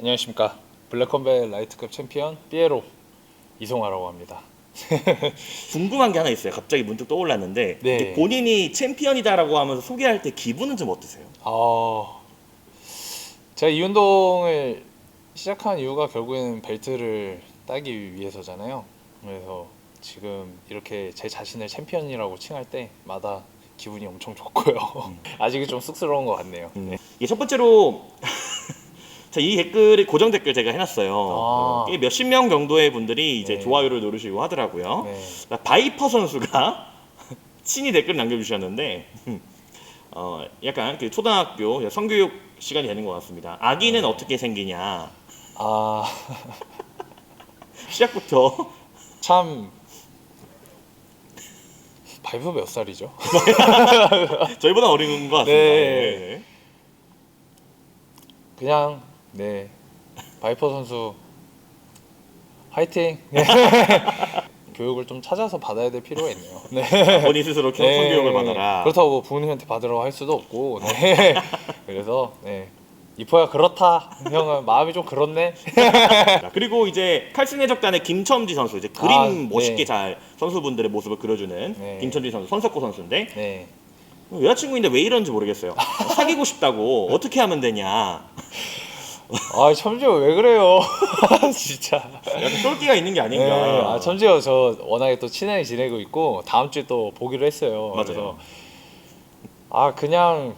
안녕하십니까 블랙컴뱃 라이트급 챔피언 삐에로 이송아라고 합니다. 궁금한 게 하나 있어요. 갑자기 문득 떠올랐는데 네. 본인이 챔피언이다라고 하면서 소개할 때 기분은 좀 어떠세요? 아, 제가 이 운동을 시작한 이유가 결국에는 벨트를 따기 위해서잖아요. 그래서 지금 이렇게 제 자신을 챔피언이라고 칭할 때마다 기분이 엄청 좋고요. 아직은 좀 쑥스러운 것 같네요. 음. 이게 첫 번째로 자, 이 댓글이 고정 댓글 제가 해놨어요. 아. 이게 몇십 명 정도의 분들이 이제 네. 좋아요를 누르시고 하더라고요. 네. 자, 바이퍼 선수가 친히 댓글 남겨주셨는데 어, 약간 그 초등학교 성교육 시간이 되는 것 같습니다. 아기는 네. 어떻게 생기냐 아, 시작부터 참 바이브 몇 살이죠? 저희보다 어린 것 같습니다. 네. 네. 그냥 네 바이퍼 선수 화이팅. 교육을 좀 찾아서 받아야 될 필요가 있네요. 네. 본인 스스로 네. 성교육을 받아라. 그렇다고 뭐 부모님한테 받으라고 할 수도 없고. 네. 그래서 네. 이포야 그렇다. 형은 마음이 좀 그렇네. 자, 그리고 이제 칼슨 해적단의 김첨지 선수 이제 그림 아, 멋있게 네. 잘 선수분들의 모습을 그려주는 네. 김첨지 선수 선석고 선수인데 네. 여자친구인데 왜 이런지 모르겠어요. 사귀고 싶다고 어떻게 하면 되냐. 아 첨지가 왜 그래요? 진짜. 약간 똘끼가 있는 게 아닌가. 네. 아 첨지가 저 워낙에 또 친하게 지내고 있고 다음 주에 또 보기로 했어요. 맞아요. 그래서 아 그냥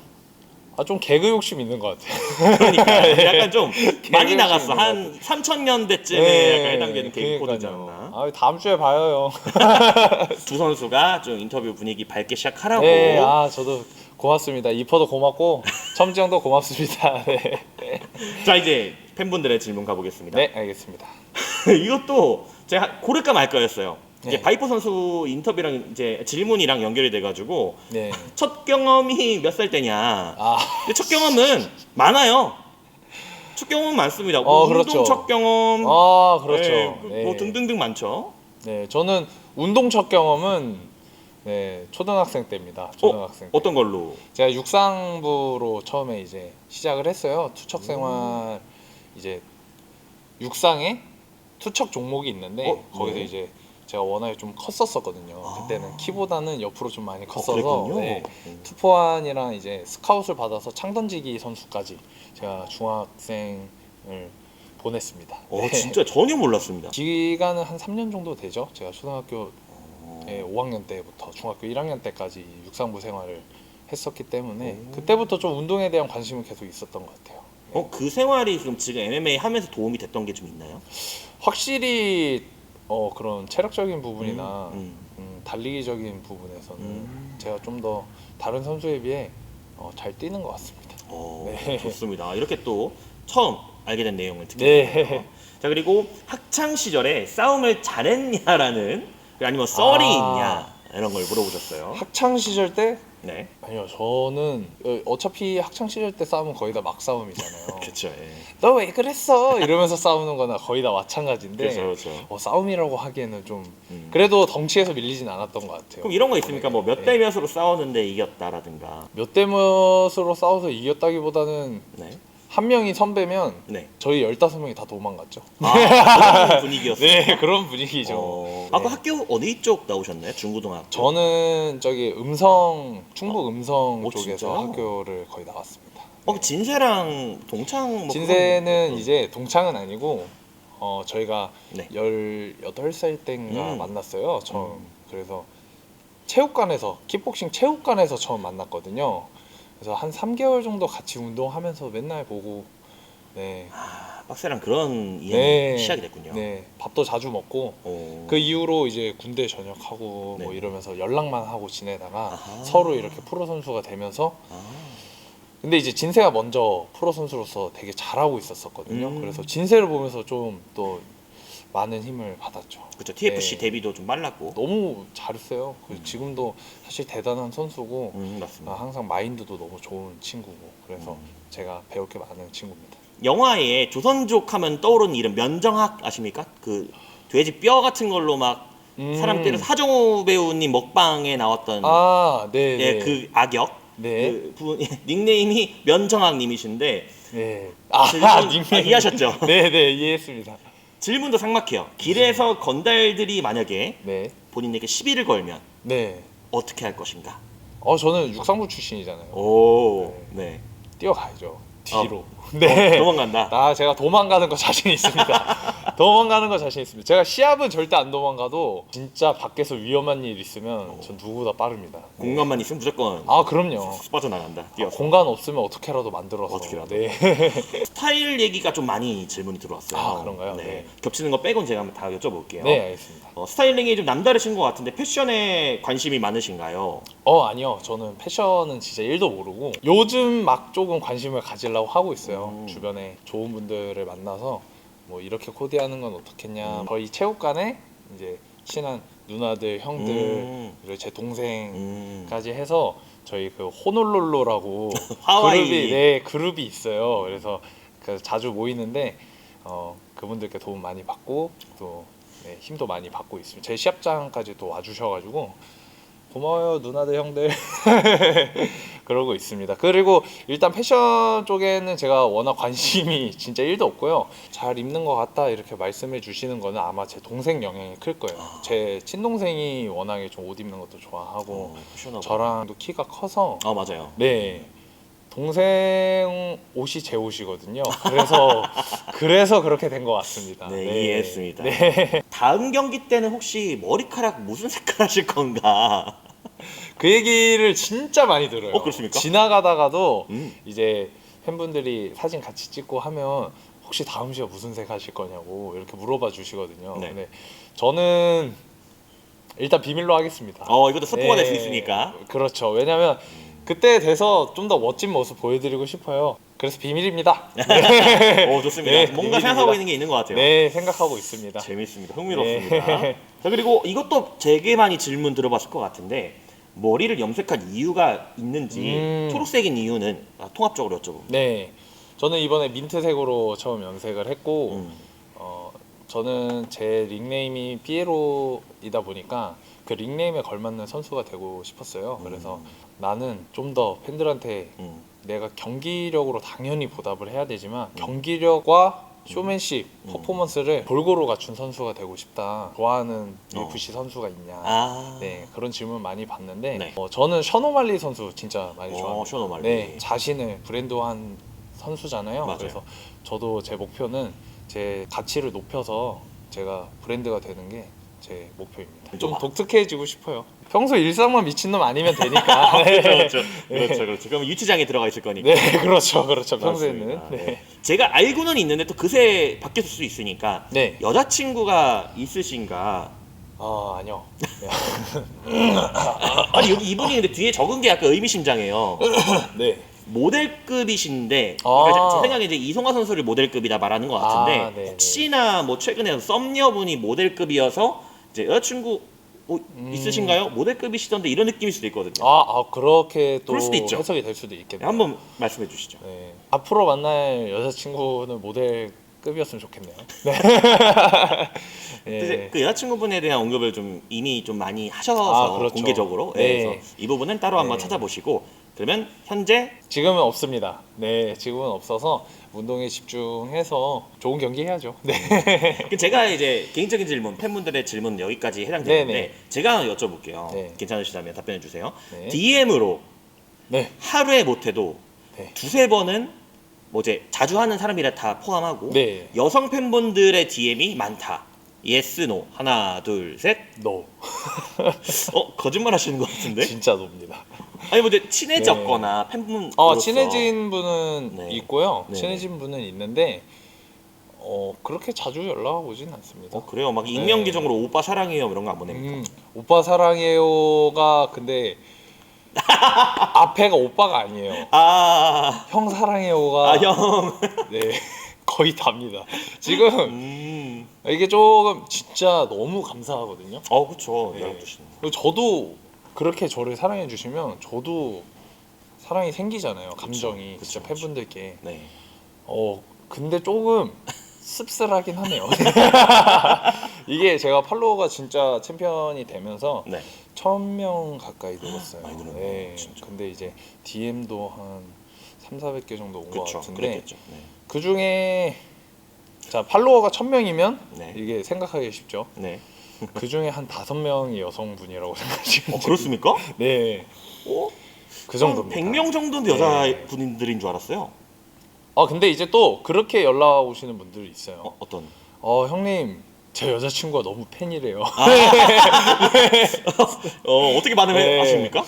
아 좀 개그 욕심 있는 것 같아요. 그러니까 약간 좀 많이 나갔어. 한 3000년대쯤에 약간 해당되는 개그 코드지 네, 그러니까요. 않나. 아 다음 주에 봐요, 두 선수가 좀 인터뷰 분위기 밝게 형. 시작하라고. 네, 아 저도 고맙습니다. 이퍼도 고맙고 첨지 형도 고맙습니다. 네, 자 이제 팬분들의 질문 가보겠습니다. 네 알겠습니다. 이것도 제가 고를까 말까였어요. 이제 네. 바이퍼 선수 인터뷰랑 이제 질문이랑 연결이 돼가지고 네, 첫 경험이 몇 살 때냐. 아 근데 첫 경험은 많아요. 첫 경험은 많습니다. 뭐 어, 운동 그렇죠. 첫 경험, 아, 그렇죠. 네, 그 네. 뭐 등등등 많죠. 네, 저는 운동 첫 경험은 네 초등학생 때입니다. 초등학생 때. 어떤 걸로? 제가 육상부로 처음에 이제 시작을 했어요. 투척 생활 이제 육상에 투척 종목이 있는데 어, 거기서 네. 이제 제가 워낙에 좀 컸었거든요. 아. 그때는 키보다는 옆으로 좀 많이 어, 컸어서 그랬군요. 네, 음. 투포환이랑 이제 스카웃을 받아서 창던지기 선수까지 제가 중학생을 보냈습니다. 어, 네. 진짜 전혀 몰랐습니다. 기간은 한 3년 정도 되죠. 제가 초등학교 어. 네, 5학년 때부터 중학교 1학년 때까지 육상부 생활을 했었기 때문에 오. 그때부터 좀 운동에 대한 관심은 계속 있었던 것 같아요. 어, 그 생활이 그럼 지금 MMA 하면서 도움이 됐던 게 좀 있나요? 확실히 어, 그런 체력적인 부분이나 음, 음, 달리기적인 부분에서는 음. 제가 좀 더 다른 선수에 비해 어, 잘 뛰는 것 같습니다. 어, 네. 좋습니다. 이렇게 또 처음 알게 된 내용을 듣게 네. 됐네요. 자 그리고 학창 시절에 싸움을 잘했냐라는 아니면 썰이 아. 있냐 이런 걸 물어보셨어요. 학창 시절 때 네, 아니요 저는 어, 어차피 학창 시절 때 싸움은 거의 다 막 싸움이잖아요. 그렇죠. 예. 너 왜 그랬어? 이러면서 싸우는 거나 거의 다 마찬가지인데 그렇죠, 그렇죠. 어, 싸움이라고 하기에는 좀 음. 그래도 덩치에서 밀리진 않았던 것 같아요. 그럼 이런 거 있습니까? 뭐몇 네. 대 몇으로 싸웠는데 이겼다라든가. 몇대 몇으로 싸워서 이겼다기보다는 네, 한 명이 선배면 네. 저희 15명이 다 도망갔죠. 아, 그런 분위기였어요. 네, 그런 분위기죠. 어, 네. 아그 학교 어디 쪽 나오셨나요? 중고등학교. 저는 저기 음성 충북 음성 어, 쪽에서 진짜요? 학교를 거의 나왔습니다. 어, 그 진세랑 동창 뭐 진세는 그런- 이제 동창은 아니고 어 저희가 네. 18살 때인가 음. 만났어요. 처음. 음. 그래서 체육관에서 킥복싱 체육관에서 처음 만났거든요. 그래서 한 3개월 정도 같이 운동하면서 맨날 보고 네. 아, 빡세랑 그런 인연이 네. 시작이 됐군요. 네. 밥도 자주 먹고 어. 그 이후로 이제 군대 전역하고 네. 뭐 이러면서 연락만 하고 지내다가 아하. 서로 이렇게 프로 선수가 되면서 아. 근데 이제 진세가 먼저 프로 선수로서 되게 잘하고 있었었거든요. 음. 그래서 진세를 보면서 좀 또 많은 힘을 받았죠. 그렇죠. TFC 네. 데뷔도 좀 빨랐고. 너무 잘했어요. 그 음. 지금도 사실 대단한 선수고 음, 아, 맞습니다. 항상 마인드도 너무 좋은 친구고 그래서 음. 제가 배울 게 많은 친구입니다. 영화에 조선족 하면 떠오르는 이름 면정학 아십니까? 그 돼지 뼈 같은 걸로 막 음. 사람 때려서 하정우 배우님 먹방에 나왔던 아, 네, 예, 네. 그 악역 네. 그 분, 닉네임이 면정학 님이신데 네. 아, 아 아, 닉네임. 이해하셨죠? 네, 네, 이해했습니다. 질문도 삭막해요. 길에서 건달들이 만약에 네. 본인에게 시비를 걸면 네. 어떻게 할 것인가? 어, 저는 육상부 출신이잖아요. 오, 네. 뛰어가야죠. 뒤로. 어, 네. 도망간다. 아, 제가 도망가는 거 자신 있습니다. 도망가는 거 자신 있습니다. 제가 시합은 절대 안 도망가도 진짜 밖에서 위험한 일 있으면 전 누구보다 빠릅니다. 공간만 있으면 무조건 아, 그럼요. 빠져나간다. 뛰어서. 공간 없으면 어떻게라도 만들어서. 어떻게라도. 네. 스타일 얘기가 좀 많이 질문이 들어왔어요. 아, 그런가요? 네. 겹치는 거 빼곤 제가 한번 다 여쭤볼게요. 네, 알겠습니다. 어, 스타일링이 좀 남다르신 것 같은데 패션에 관심이 많으신가요? 어 아니요 저는 패션은 진짜 1도 모르고 요즘 막 조금 관심을 가지려고 하고 있어요 음. 주변에 좋은 분들을 만나서 뭐 이렇게 코디하는 건 어떻겠냐 음. 저희 체육관에 이제 친한 누나들 형들 음. 그리고 제 동생까지 음. 해서 저희 그 호놀룰루라고 하와이. 그룹이 네 그룹이 있어요 그래서 그 자주 모이는데 어 그분들께 도움 많이 받고 또 네, 힘도 많이 받고 있습니다 제 시합장까지 또 와주셔가지고 고마워요 누나들 형들. 그러고 있습니다. 그리고 일단 패션 쪽에는 제가 워낙 관심이 진짜 1도 없고요. 잘 입는 것 같다 이렇게 말씀해 주시는 거는 아마 제 동생 영향이 클 거예요. 제 친동생이 워낙에 좀 옷 입는 것도 좋아하고 어, 패션하고. 저랑도 키가 커서. 아 맞아요. 네 동생 옷이 제 옷이거든요 그래서 그래서 그렇게 된 것 같습니다 네, 이해했습니다. 네. 다음 경기 때는 혹시 머리카락 무슨 색깔 하실 건가? 그 얘기를 진짜 많이 들어요. 어, 그렇습니까? 지나가다가도 음. 이제 팬분들이 사진 같이 찍고 하면 혹시 다음 시합 무슨 색 하실 거냐고 이렇게 물어봐 주시거든요. 네. 근데 저는 일단 비밀로 하겠습니다. 어 이것도 스포가 될수 네, 있으니까. 그렇죠. 왜냐면 그때 돼서 좀 더 멋진 모습 보여드리고 싶어요. 그래서 비밀입니다. 어 좋습니다. 네, 뭔가 비밀입니다. 생각하고 있는 게 있는 것 같아요. 네, 생각하고 있습니다. 재밌습니다. 흥미롭습니다. 네. 자 그리고 이것도 되게 많이 질문 들어봤을 것 같은데 머리를 염색한 이유가 있는지 음. 초록색인 이유는 아, 통합적으로 여쭤봅니다. 네, 저는 이번에 민트색으로 처음 염색을 했고 음. 어, 저는 제 닉네임이 피에로이다 보니까 그 닉네임에 걸맞는 선수가 되고 싶었어요. 그래서 나는 좀 더 팬들한테 음. 내가 경기력으로 당연히 보답을 해야 되지만 경기력과 쇼맨십, 음. 퍼포먼스를 골고루 갖춘 선수가 되고 싶다. 좋아하는 어. UFC 선수가 있냐? 아. 네 그런 질문 많이 받는데 네. 어, 저는 셔노말리 선수 진짜 많이 어, 좋아합니다. 셔노말리. 네 자신을 브랜드화한 선수잖아요. 맞아요. 그래서 저도 제 목표는 제 가치를 높여서 제가 브랜드가 되는 게 제 목표입니다. 좀 와. 독특해지고 싶어요. 평소 일상만 미친놈 아니면 되니까. 네. 그렇죠, 그렇죠, 그렇죠. 그럼 유치장에 들어가 있을 거니까. 네, 그렇죠, 그렇죠. 평소에는. 맞습니다. 네. 네. 제가 알고는 있는데 또 그새 바뀌었을 수 있으니까 네. 여자친구가 있으신가? 아 아니요. 아니 여기 이분이 근데 뒤에 적은 게 약간 의미심장해요. 네. 모델급이신데 아. 그러니까 제 생각에 이제 이송화 선수를 모델급이다 말하는 것 같은데 아, 네네. 혹시나 뭐 최근에 썸녀분이 모델급이어서 이제 여자친구 뭐 음. 있으신가요? 모델급이시던데 이런 느낌일 수도 있거든요. 아, 아 그렇게 또 그럴 수도 있죠. 해석이 될 수도 있겠네요. 한번 말씀해 주시죠. 네. 앞으로 만날 여자친구는 모델급이었으면 좋겠네요. 네. 네. 그 여자친구분에 대한 언급을 좀 이미 좀 많이 하셔서 아, 그렇죠. 공개적으로 네. 예, 그래서 이 부분은 따로 한번 네. 찾아보시고 그러면 현재 지금은 없습니다. 네, 지금은 없어서 운동에 집중해서 좋은 경기 해야죠. 네. 그 제가 이제 개인적인 질문 팬분들의 질문 여기까지 해당되는데 네네. 제가 하나 여쭤볼게요. 네. 괜찮으시다면 답변해 주세요. 네. DM으로 네. 하루에 못해도 네. 두세 번은 뭐 이제 자주 하는 사람이라 다 포함하고 네. 여성 팬분들의 DM이 많다. 예스 노 하나 둘 셋. 노. 어 거짓말 하시는 것 같은데? 진짜 노입니다. 아니 뭐 이제 친해졌거나 팬분 어, 친해진 분은 네. 있고요. 네네. 친해진 분은 있는데 어, 그렇게 자주 연락 오진 않습니다. 어 그래요? 막 네. 익명 계정으로 오빠 사랑해요 이런 거 안 보냅니까? 음, 오빠 사랑해요가 근데 앞에가 오빠가 아니에요. 아, 형 사랑해요가 아 형. 네 거의 답니다. 지금 음. 이게 조금 진짜 너무 감사하거든요. 어 그렇죠. 네. 연락 주시는. 그리고 저도 그렇게 저를 사랑해 주시면 저도 사랑이 생기잖아요. 감정이 그쵸, 진짜 그쵸. 팬분들께. 네. 어 근데 조금 씁쓸하긴 하네요. 이게 제가 팔로워가 진짜 챔피언이 되면서 네. 1000명 가까이 늘었어요. 많이 늘었네요, 네. 진짜. 근데 이제 DM도 한 3, 400개 정도 온 것 그렇죠. 같은데 그랬겠죠. 네. 그 중에 자 팔로워가 1000명이면 네. 이게 생각하기 쉽죠. 네. 그 중에 한 다섯 명이 여성분이라고 생각하시면 어 그렇습니까? 네, 어? 그 정도입니다. 100명 정도는 네. 여자분들인 줄 알았어요. 아 근데 이제 또 그렇게 연락 오시는 분들이 있어요. 어, 어떤? 어 형님 제 여자친구가 너무 팬이래요. 어 어떻게 반응을 네. 하십니까?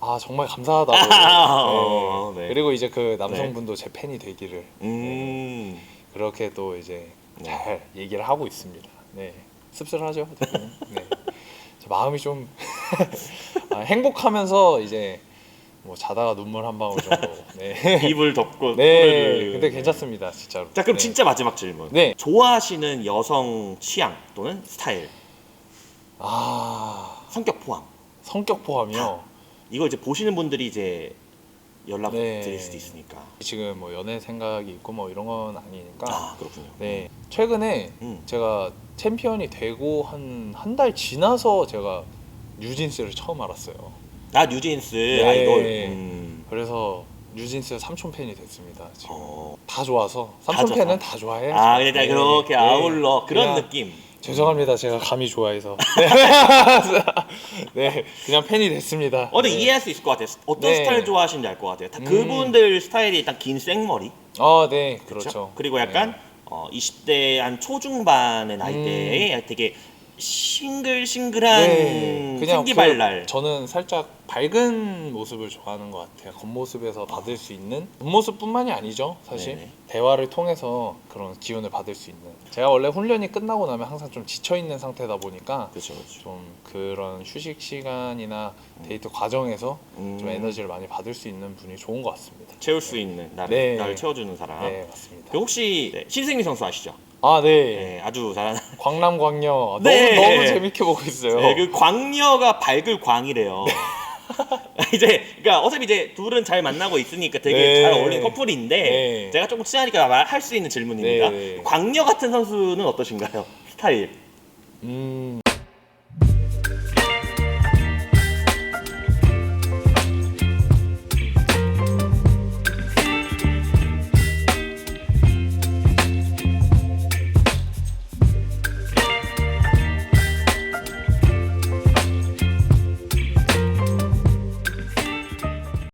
아 정말 감사하다고. 아, 네. 네. 그리고 이제 그 남성분도 제 팬이 되기를 음. 그렇게 또 이제 네. 잘 얘기를 하고 있습니다. 네 씁쓸하죠. 네. 저 마음이 좀 아, 행복하면서 이제 뭐 자다가 눈물 한 방울 정도. 네. 입을 덮고 네. 근데 괜찮습니다, 진짜로. 자 그럼 네. 진짜 마지막 질문. 네. 좋아하시는 여성 취향 또는 스타일, 아 성격 포함. 성격 포함이요. 이거 이제 보시는 분들이 이제 연락 네. 드릴 수도 있으니까. 지금 뭐 연애 생각이 있고 뭐 이런 건 아니니까. 아 그렇군요. 네. 최근에 음. 제가 챔피언이 되고 한 한 달 지나서 제가 뉴진스를 처음 알았어요. 아 뉴진스 네. 아이돌. 음. 그래서 뉴진스 삼촌 팬이 됐습니다. 지금 어. 다 좋아서 다 삼촌 좋아. 팬은 다 좋아해요. 아 그러니까 그렇게 아울러 그런 그냥 느낌. 죄송합니다. 제가 감이 좋아해서. 네, 그냥 팬이 됐습니다. 어, 근데 네. 이해할 수 있을 것 같아요. 어떤 네. 스타일 좋아하시는지 알 것 같아요. 다 음. 그분들 스타일이 일단 긴 생머리, 아, 네, 그렇죠? 그렇죠. 그리고 약간 어, 20대 한 초중반의 나이대에 되게 싱글싱글한 네, 그냥 생기발랄. 그, 저는 살짝 밝은 모습을 좋아하는 것 같아요. 겉모습에서 받을 수 있는 겉모습뿐만이 아니죠. 사실 네네. 대화를 통해서 그런 기운을 받을 수 있는. 제가 원래 훈련이 끝나고 나면 항상 좀 지쳐 있는 상태다 보니까 그렇죠, 그렇죠. 좀 그런 휴식 시간이나 데이트 과정에서 음, 좀 에너지를 많이 받을 수 있는 분이 좋은 것 같습니다. 채울 수 있는 나를, 네. 나를 채워주는 사람. 네, 맞습니다. 그 혹시 네, 신승민 선수 아시죠? 아, 네. 네, 아주 잘하는. 광남 광녀 네. 너무 너무 재밌게 보고 있어요. 네, 그 광녀가 밝을 광이래요. 이제 그러니까 어차피 이제 둘은 잘 만나고 있으니까 되게 네. 잘 어울리는 커플인데 네. 제가 조금 친하니까 할 수 있는 질문입니다. 네, 네. 광녀 같은 선수는 어떠신가요? 스타일. 음.